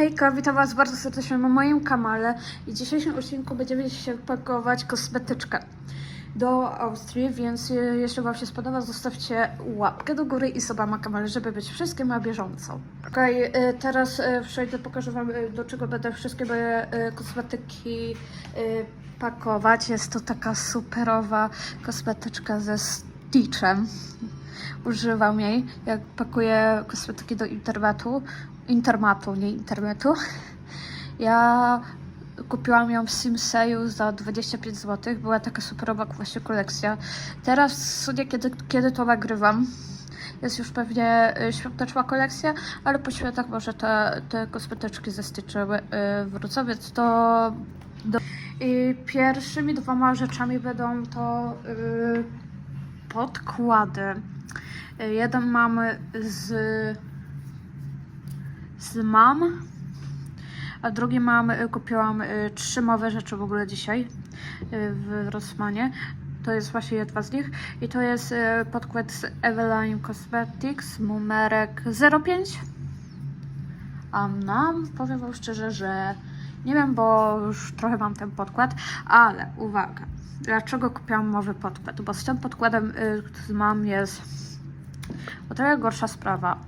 Hejka, witam Was bardzo serdecznie na moim kanale i w dzisiejszym odcinku będziemy się pakować kosmetyczkę do Austrii, więc jeśli Wam się spodoba, zostawcie łapkę do góry i suba na kanale, żeby być wszystkim na bieżąco. Okej, e, teraz e, przejdę, pokażę Wam e, do czego będę wszystkie moje kosmetyki pakować. Jest to taka superowa kosmetyczka ze Stitchem. Używam jej, jak pakuję kosmetyki do internetu. Intermatu, nie internetu. Ja kupiłam ją w Simseju za 25 zł. Była taka superowa właśnie kolekcja. Teraz w sumie, kiedy, kiedy to nagrywam, jest już pewnie y, świąteczna kolekcja, ale po świętach może te, te kosmetyczki ze Stitchem y, wrócą, więc to... Do... I pierwszymi dwoma rzeczami będą to y, podkłady. Y, Jeden mamy z z mam, a drugi mam, y, kupiłam y, trzy nowe rzeczy w ogóle dzisiaj w Rossmanie. To jest właśnie jedna z nich i to jest podkład z Eveline Cosmetics numerek 05. A nam powiem wam szczerze, że nie wiem, bo już trochę mam ten podkład, ale uwaga, dlaczego kupiłam nowy podkład? Bo z tym podkładem, y, który mam jest o tyle gorsza sprawa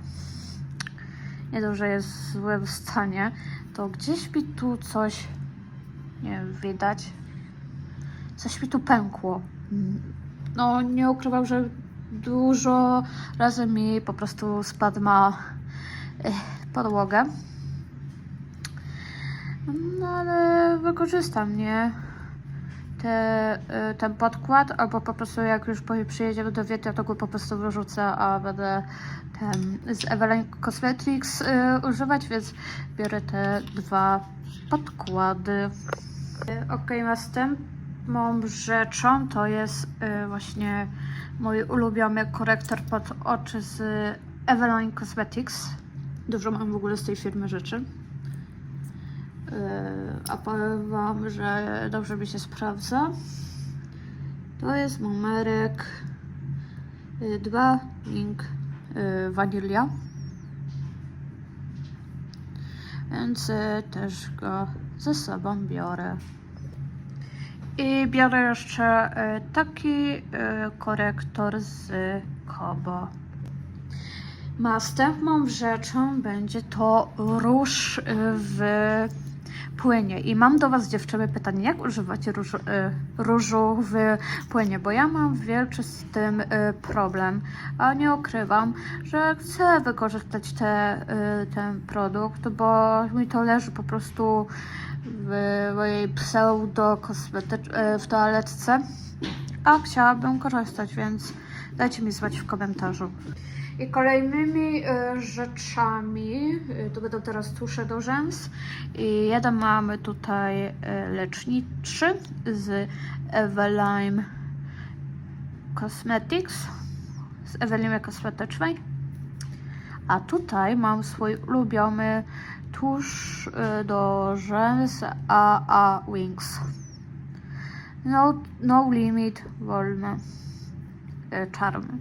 nie to, że jest w złym stanie, to gdzieś mi tu coś, nie wiem, widać, coś mi tu pękło. No, nie ukrywam, że dużo razy mi po prostu spadł na eh, podłogę. No, ale wykorzystam, nie? Te, y, ten podkład, albo po prostu jak już przyjedziemy do Wiednia, to go po prostu wyrzucę, a będę ten z Eveline Cosmetics y, używać, więc biorę te dwa podkłady. Ok, następną rzeczą to jest y, właśnie mój ulubiony korektor pod oczy z Eveline Cosmetics. Dużo mam w ogóle z tej firmy rzeczy. Y, A powiem Wam, że dobrze mi się sprawdza. To jest numerek 2 link y, wanilia. Więc y, też go ze sobą biorę. I biorę jeszcze y, taki y, korektor z Kobo. Następną rzeczą będzie to róż y, w płynie. I mam do Was dziewczyny pytanie, jak używać różu, y, różu w płynie? Bo ja mam wielki z tym y, problem, a nie ukrywam, że chcę wykorzystać te, y, ten produkt, bo mi to leży po prostu w mojej pseudo w toaletce, a chciałabym korzystać, więc dajcie mi znać w komentarzu. I kolejnymi y, rzeczami, y, to będą teraz tusze do rzęs. I jeden mamy tutaj y, leczniczy z Eveline Cosmetics, z Eveline Kosmetycznej. A tutaj mam swój ulubiony tusz do rzęs AA Wings. No, no limit, wolne, czarny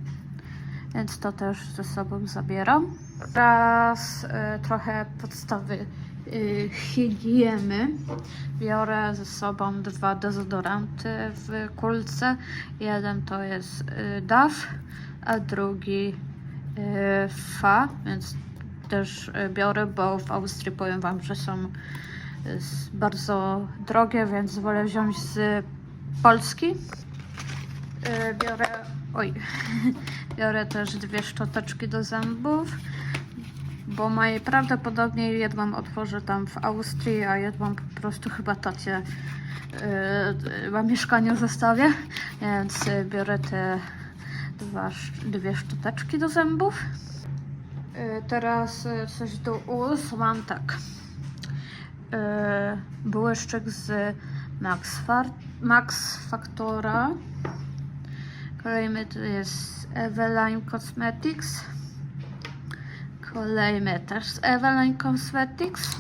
więc to też ze sobą zabieram. Teraz y, trochę podstawy y, higieny. Biorę ze sobą dwa dezodoranty w kulce. Jeden to jest y, DAF, a drugi y, FA, więc też y, biorę, bo w Austrii powiem Wam, że są y, bardzo drogie, więc wolę wziąć z Polski. Y, biorę, oj, biorę też dwie szczoteczki do zębów, bo najprawdopodobniej jedną otworzę tam w Austrii, a jedną po prostu chyba tacie y, na mieszkaniu zostawię, więc biorę te dwa, dwie szczoteczki do zębów. Y, Teraz y, coś do ust. Mam tak. y, Błyszczyk z Max, Far- Max Factora. To jest Eveline Cosmetics. Kolejny też z Eveline Cosmetics.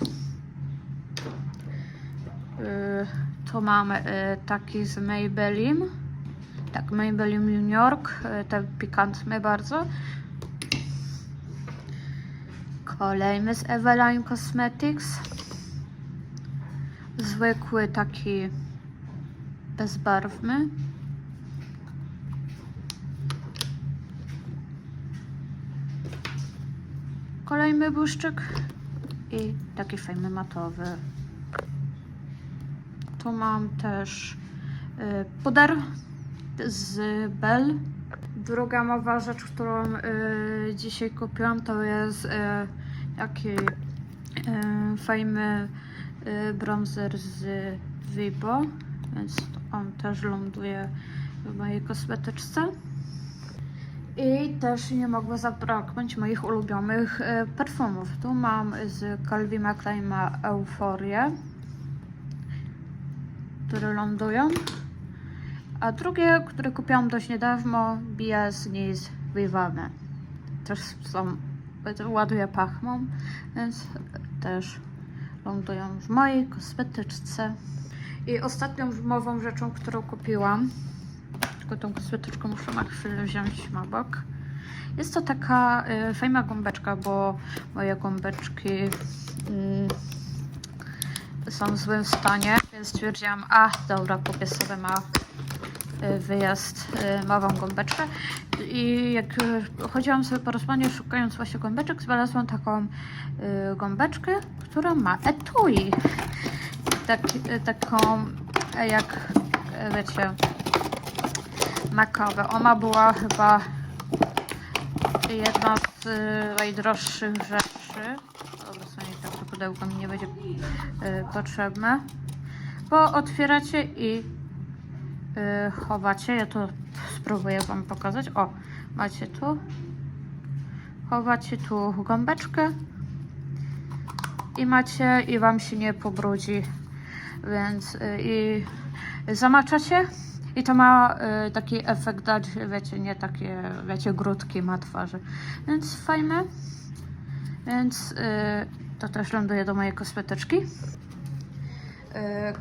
Y, Tu mamy y, taki z Maybelline. Tak, Maybelline New York. y, Ten pikantny bardzo. Kolejny z Eveline Cosmetics. Zwykły taki bezbarwny. Kolejny błyszczyk i taki fajny matowy. Tu mam też y, puder z Bell. Druga nowa rzecz, którą y, dzisiaj kupiłam, to jest taki y, fajny bronzer z Vibo, więc on też ląduje w mojej kosmetyczce. I też nie mogło zabraknąć moich ulubionych y, perfumów. Tu mam z Calvina Kleina Euforię, które lądują. A drugie, które kupiłam dość niedawno, BS Nis Vivane. Też są, ładuje pachmą, więc też lądują w mojej kosmetyczce. I ostatnią zimową rzeczą, którą kupiłam, tylko tą kosmetyczkę muszę na chwilę wziąć na bok. Jest to taka y, fajna gąbeczka, bo moje gąbeczki mm, są w złym stanie, więc stwierdziłam, a dobra, kupię sobie ma y, wyjazd y, małą gąbeczkę i jak y, chodziłam sobie po Rosmanie szukając właśnie gąbeczek, znalazłam taką y, gąbeczkę, która ma etui. Tak, y, taką jak wiecie na kawę. Ona była chyba jedna z y, najdroższych rzeczy. Dobra, sobie tak to pudełko mi nie będzie y, potrzebne. Bo otwieracie i y, chowacie. Ja to spróbuję Wam pokazać. O, macie tu. Chowacie tu gąbeczkę. I macie, i Wam się nie pobrudzi. Więc i zamaczacie. I to ma y, taki efekt dać, wiecie, nie takie, wiecie, grudki ma twarzy. Więc fajne. Więc y, to też ląduje do mojej kosmetyczki. Y,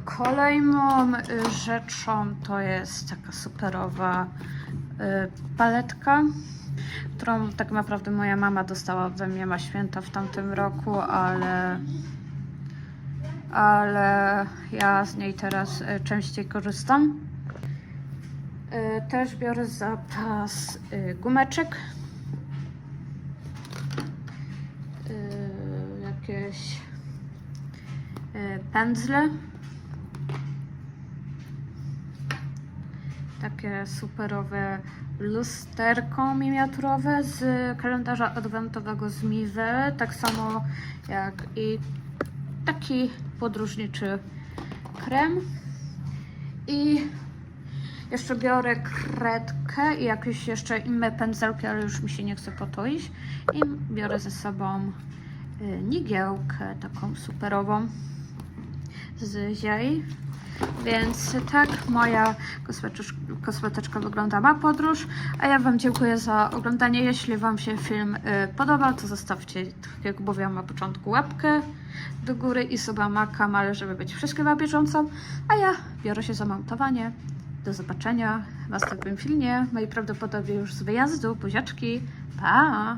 Kolejną rzeczą to jest taka superowa paletka, którą tak naprawdę moja mama dostała ode mnie na święta w tamtym roku, ale ale ja z niej teraz częściej korzystam. Y, Też biorę zapas y, gumeczek. Y, Jakieś y, pędzle. Takie superowe lusterko miniaturowe z kalendarza adwentowego z Miwe. Tak samo jak i taki podróżniczy krem. I jeszcze biorę kredkę i jakieś jeszcze inne pędzelki, ale już mi się nie chce potoić. I biorę ze sobą y, nigiełkę taką superową z ziei. Więc tak moja kosmetycz- kosmetyczka wygląda na podróż. A ja Wam dziękuję za oglądanie. Jeśli Wam się film y, podobał, to zostawcie, tak jak mówiłam na początku, łapkę do góry i suba na kanale, żeby być wszystkim na bieżąco. A ja biorę się za montowanie. Do zobaczenia w następnym filmie. Najprawdopodobniej już z wyjazdu. Buziaczki. Pa!